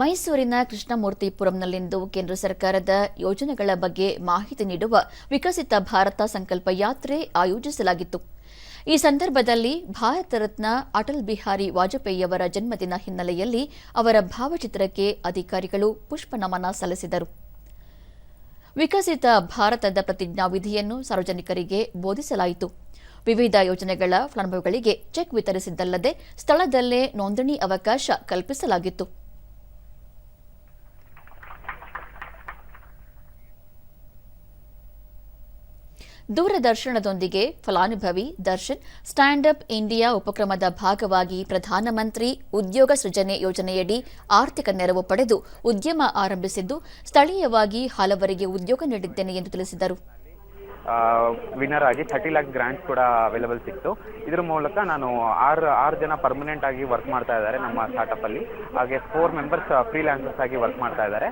ಮೈಸೂರಿನ ಕೃಷ್ಣಮೂರ್ತಿಪುರಂನಲ್ಲಿಂದು ಕೇಂದ್ರ ಸರ್ಕಾರದ ಯೋಜನೆಗಳ ಬಗ್ಗೆ ಮಾಹಿತಿ ನೀಡುವ ವಿಕಸಿತ ಭಾರತ ಸಂಕಲ್ಪ ಯಾತ್ರೆ ಆಯೋಜಿಸಲಾಗಿತ್ತು. ಈ ಸಂದರ್ಭದಲ್ಲಿ ಭಾರತ ರತ್ನ ಅಟಲ್ ಬಿಹಾರಿ ವಾಜಪೇಯಿಯವರ ಜನ್ಮದಿನ ಹಿನ್ನೆಲೆಯಲ್ಲಿ ಅವರ ಭಾವಚಿತ್ರಕ್ಕೆ ಅಧಿಕಾರಿಗಳು ಪುಷ್ಪನಮನ ಸಲ್ಲಿಸಿದರು. ವಿಕಸಿತ ಭಾರತದ ಪ್ರತಿಜ್ಞಾವಿಧಿಯನ್ನು ಸಾರ್ವಜನಿಕರಿಗೆ ಬೋಧಿಸಲಾಯಿತು. ವಿವಿಧ ಯೋಜನೆಗಳ ಫಲಾನುಭವಿಗಳಿಗೆ ಚೆಕ್ ವಿತರಿಸಿದ್ದಲ್ಲದೆ ಸ್ಥಳದಲ್ಲೇ ನೋಂದಣಿ ಅವಕಾಶ ಕಲ್ಪಿಸಲಾಗಿತ್ತು. ದೂರದರ್ಶನದೊಂದಿಗೆ ಫಲಾನುಭವಿ, ದರ್ಶನ್ ಸ್ಟ್ಯಾಂಡ್ ಅಪ್ ಇಂಡಿಯಾ ಉಪಕ್ರಮದ ಭಾಗವಾಗಿ ಪ್ರಧಾನಮಂತ್ರಿ ಉದ್ಯೋಗ ಸೃಜನೆ ಯೋಜನೆಯಡಿ ಆರ್ಥಿಕ ನೆರವು ಪಡೆದು ಉದ್ಯಮ ಆರಂಭಿಸಿದ್ದು, ಸ್ಥಳೀಯವಾಗಿ ಹಲವರಿಗೆ ಉದ್ಯೋಗ ನೀಡಿದ್ದೇನೆ ಎಂದು ತಿಳಿಸಿದರು. ವಿನರ್ ಆಗಿ ಥರ್ಟಿ ಲ್ಯಾಕ್ ಗ್ರ್ಯಾಂಟ್ ಕೂಡ ಅವೈಲಬಲ್ ಸಿಕ್ತು. ಇದ್ರ ಮೂಲಕ ನಾನು ಆರು ಆರು ಜನ ಪರ್ಮನೆಂಟ್ ಆಗಿ ವರ್ಕ್ ಮಾಡ್ತಾ ಇದ್ದಾರೆ ನಮ್ಮ ಸ್ಟಾರ್ಟಪ್ ಅಲ್ಲಿ. ಹಾಗೆ ಫೋರ್ ಮೆಂಬರ್ಸ್ ಫ್ರೀಲ್ಯಾನ್ಸರ್ಸ್ ಆಗಿ ವರ್ಕ್ ಮಾಡ್ತಾ ಇದ್ದಾರೆ.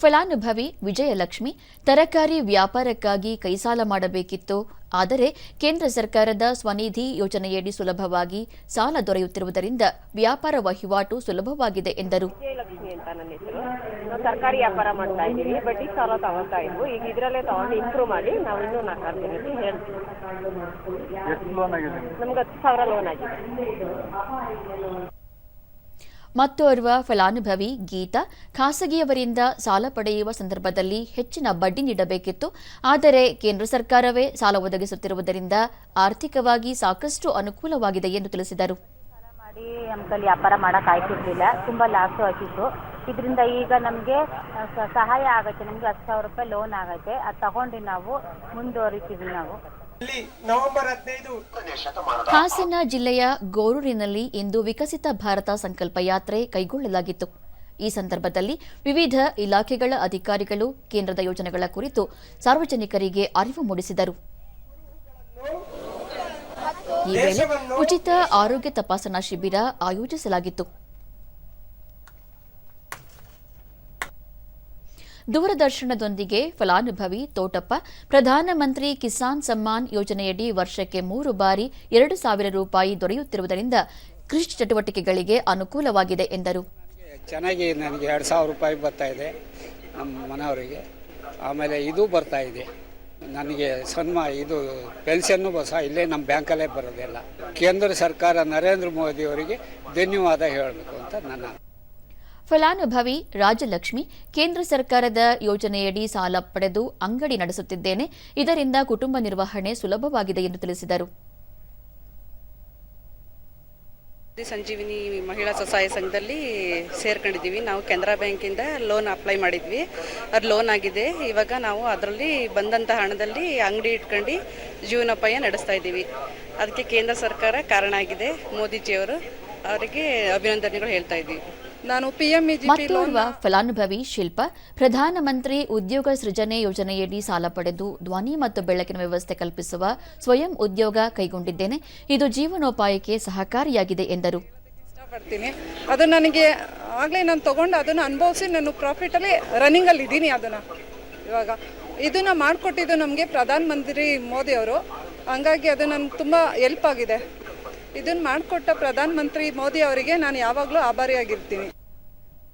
ಫಲಾನುಭವಿ ವಿಜಯಲಕ್ಷ್ಮಿ ತರಕಾರಿ ವ್ಯಾಪಾರಕ್ಕಾಗಿ ಕೈಸಾಲ ಮಾಡಬೇಕಿತ್ತು. ಆದರೆ ಕೇಂದ್ರ ಸರ್ಕಾರದ ಸ್ವನಿಧಿ ಯೋಜನೆಯಡಿ ಸುಲಭವಾಗಿ ಸಾಲ ದೊರೆಯುತ್ತಿರುವುದರಿಂದ ವ್ಯಾಪಾರ ವಹಿವಾಟು ಸುಲಭವಾಗಿದೆ ಎಂದರು. ವಿಜಯಲಕ್ಷ್ಮಿ ಅಂತ ನನ್ನ ಹೆಸರು. ನಾವು ತರಕಾರಿ ವ್ಯಾಪಾರ ಮಾಡ್ತಾ ಇದ್ದೀವಿ. ಬಡ್ಡಿ ಸಾಲ ತಗೊಳ್ತಾ ಇದ್ವು. ಈಗ ಇದರಲ್ಲೇ ತಗೊಂಡು ಇಂಪ್ರೂವ್ ಮಾಡಿ ನಾವು ಇನ್ನೂ ನಾಲ್ಕು ಜನಕ್ಕೆ ಹೇಳ್ತೀವಿ. ನಮ್ಗೆ ಹತ್ತು ಸಾವಿರ ಲೋನ್ ಆಗಿದೆ. ಮತ್ತೋರ್ವ ಫಲಾನುಭವಿ ಗೀತಾ ಖಾಸಗಿಯವರಿಂದ ಸಾಲ ಪಡೆಯುವ ಸಂದರ್ಭದಲ್ಲಿ ಹೆಚ್ಚಿನ ಬಡ್ಡಿ ನೀಡಬೇಕಿತ್ತು. ಆದರೆ ಕೇಂದ್ರ ಸರ್ಕಾರವೇ ಸಾಲ ಒದಗಿಸುತ್ತಿರುವುದರಿಂದ ಆರ್ಥಿಕವಾಗಿ ಸಾಕಷ್ಟು ಅನುಕೂಲವಾಗಿದೆ ಎಂದು ತಿಳಿಸಿದರು. ಮಾಡಿ ನಮ್ಮ ವ್ಯಾಪಾರ ಮಾಡಕ್ ಆಯ್ತಿರ್ಲಿಲ್ಲ ತುಂಬಾ ಲಾಸ್ ಆಗಿತ್ತು ಇದರಿಂದ ಈಗ ನಮಗೆ ಸಹಾಯ ಆಗತ್ತೆ. ನಮ್ಗೆ ಹತ್ತು ಸಾವಿರ ರೂಪಾಯಿ ಲೋನ್ ಆಗತ್ತೆ. ಅದು ತಗೊಂಡು ನಾವು ಮುಂದುವರಿತೀವಿ ನಾವು. ಹಾಸನ ಜಿಲ್ಲೆಯ ಗೋರೂರಿನಲ್ಲಿ ಇಂದು ವಿಕಸಿತ ಭಾರತ ಸಂಕಲ್ಪ ಯಾತ್ರೆ ಕೈಗೊಳ್ಳಲಾಗಿತ್ತು. ಈ ಸಂದರ್ಭದಲ್ಲಿ ವಿವಿಧ ಇಲಾಖೆಗಳ ಅಧಿಕಾರಿಗಳು ಕೇಂದ್ರದ ಯೋಜನೆಗಳ ಕುರಿತು ಸಾರ್ವಜನಿಕರಿಗೆ ಅರಿವು ಮೂಡಿಸಿದರು. ಈ ವೇಳೆ ಉಚಿತ ಆರೋಗ್ಯ ತಪಾಸಣಾ ಶಿಬಿರ ಆಯೋಜಿಸಲಾಗಿತ್ತು. ದೂರದರ್ಶನದೊಂದಿಗೆ ಫಲಾನುಭವಿ ತೋಟಪ್ಪ ಪ್ರಧಾನಮಂತ್ರಿ ಕಿಸಾನ್ ಸಮ್ಮಾನ್ ಯೋಜನೆಯಡಿ ವರ್ಷಕ್ಕೆ ಮೂರು ಬಾರಿ ಎರಡು ಸಾವಿರ ರೂಪಾಯಿ ದೊರೆಯುತ್ತಿರುವುದರಿಂದ ಕೃಷಿ ಚಟುವಟಿಕೆಗಳಿಗೆ ಅನುಕೂಲವಾಗಿದೆ ಎಂದರು. ಚೆನ್ನಾಗಿ ನನಗೆ ಎರಡು ಸಾವಿರ ರೂಪಾಯಿ ಬರ್ತಾ ಇದೆ ನಮ್ಮ ಮನೆಯವರಿಗೆ. ಆಮೇಲೆ ಇದು ಬರ್ತಾ ಇದೆ. ನನಗೆ ಸನ್ಮಾ ಇದು ಪೆನ್ಷನ್ನು ಬಸ ಇಲ್ಲೇ ನಮ್ಮ ಬ್ಯಾಂಕಲ್ಲೇ ಬರೋದಿಲ್ಲ ಕೇಂದ್ರ ಸರ್ಕಾರ ನರೇಂದ್ರ ಮೋದಿಯವರಿಗೆ ಧನ್ಯವಾದ ಹೇಳಬೇಕು ಅಂತ ನನ್ನ ಫಲಾನುಭವಿ ರಾಜಲಕ್ಷ್ಮಿ ಕೇಂದ್ರ ಸರ್ಕಾರದ ಯೋಜನೆಯಡಿ ಸಾಲ ಪಡೆದು ಅಂಗಡಿ ನಡೆಸುತ್ತಿದ್ದೇನೆ. ಇದರಿಂದ ಕುಟುಂಬ ನಿರ್ವಹಣೆ ಸುಲಭವಾಗಿದೆ ಎಂದು ತಿಳಿಸಿದರು. ಸಂಜೀವಿನಿ ಮಹಿಳಾ ಸ್ವಸಹಾಯ ಸಂಘದಲ್ಲಿ ಸೇರ್ಕೊಂಡಿದ್ದೀವಿ. ನಾವು ಕೆನರಾ ಬ್ಯಾಂಕಿಂದ ಲೋನ್ ಅಪ್ಲೈ ಮಾಡಿದ್ವಿ. ಅದು ಲೋನ್ ಆಗಿದೆ. ಇವಾಗ ನಾವು ಅದರಲ್ಲಿ ಬಂದಂಥ ಹಣದಲ್ಲಿ ಅಂಗಡಿ ಇಟ್ಕೊಂಡು ಜೀವನೋಪಾಯ ನಡೆಸ್ತಾ ಇದ್ದೀವಿ. ಅದಕ್ಕೆ ಕೇಂದ್ರ ಸರ್ಕಾರ ಕಾರಣ ಆಗಿದೆ. ಮೋದಿಜಿಯವರು ಅವರಿಗೆ ಅಭಿನಂದನೆಗಳು ಹೇಳ್ತಾ ಇದ್ದೀವಿ. ನಾನು ಲೋನ್ ಮತ್ತೋರ್ವ ಫಲಾನುಭವಿ ಶಿಲ್ಪ ಪ್ರಧಾನಮಂತ್ರಿ ಉದ್ಯೋಗ ಸೃಜನೆ ಯೋಜನೆಯಡಿ ಸಾಲ ಪಡೆದು ಧ್ವನಿ ಮತ್ತು ಬೆಳಕಿನ ವ್ಯವಸ್ಥೆ ಕಲ್ಪಿಸುವ ಸ್ವಯಂ ಉದ್ಯೋಗ ಕೈಗೊಂಡಿದ್ದೇನೆ. ಇದು ಜೀವನೋಪಾಯಕ್ಕೆ ಸಹಕಾರಿಯಾಗಿದೆ ಎಂದರು. ಇಷ್ಟಪಡ್ತೀನಿ. ಅದು ನನಗೆ ಆಗಲೇ ನಾನು ತಗೊಂಡು ಅದನ್ನು ಅನುಭವಿಸಿ ನಾನು ಪ್ರಾಫಿಟಲ್ಲಿ ರನ್ನಿಂಗಲ್ಲಿ ಇದ್ದೀನಿ ಅದನ್ನ. ಇವಾಗ ಇದನ್ನು ಮಾಡಿಕೊಟ್ಟಿದ್ದು ನಮಗೆ ಪ್ರಧಾನಮಂತ್ರಿ ಮೋದಿ ಅವರು ಹಂಗಾಗಿ ಅದು ನನಗೆ ತುಂಬ ಹೆಲ್ಪ್ ಆಗಿದೆ. ಇದನ್ನು ಮಾಡಿಕೊಟ್ಟ ಪ್ರಧಾನಮಂತ್ರಿ ಮೋದಿ ಅವರಿಗೆ ನಾನು ಯಾವಾಗಲೂ ಆಭಾರಿಯಾಗಿರ್ತೀನಿ.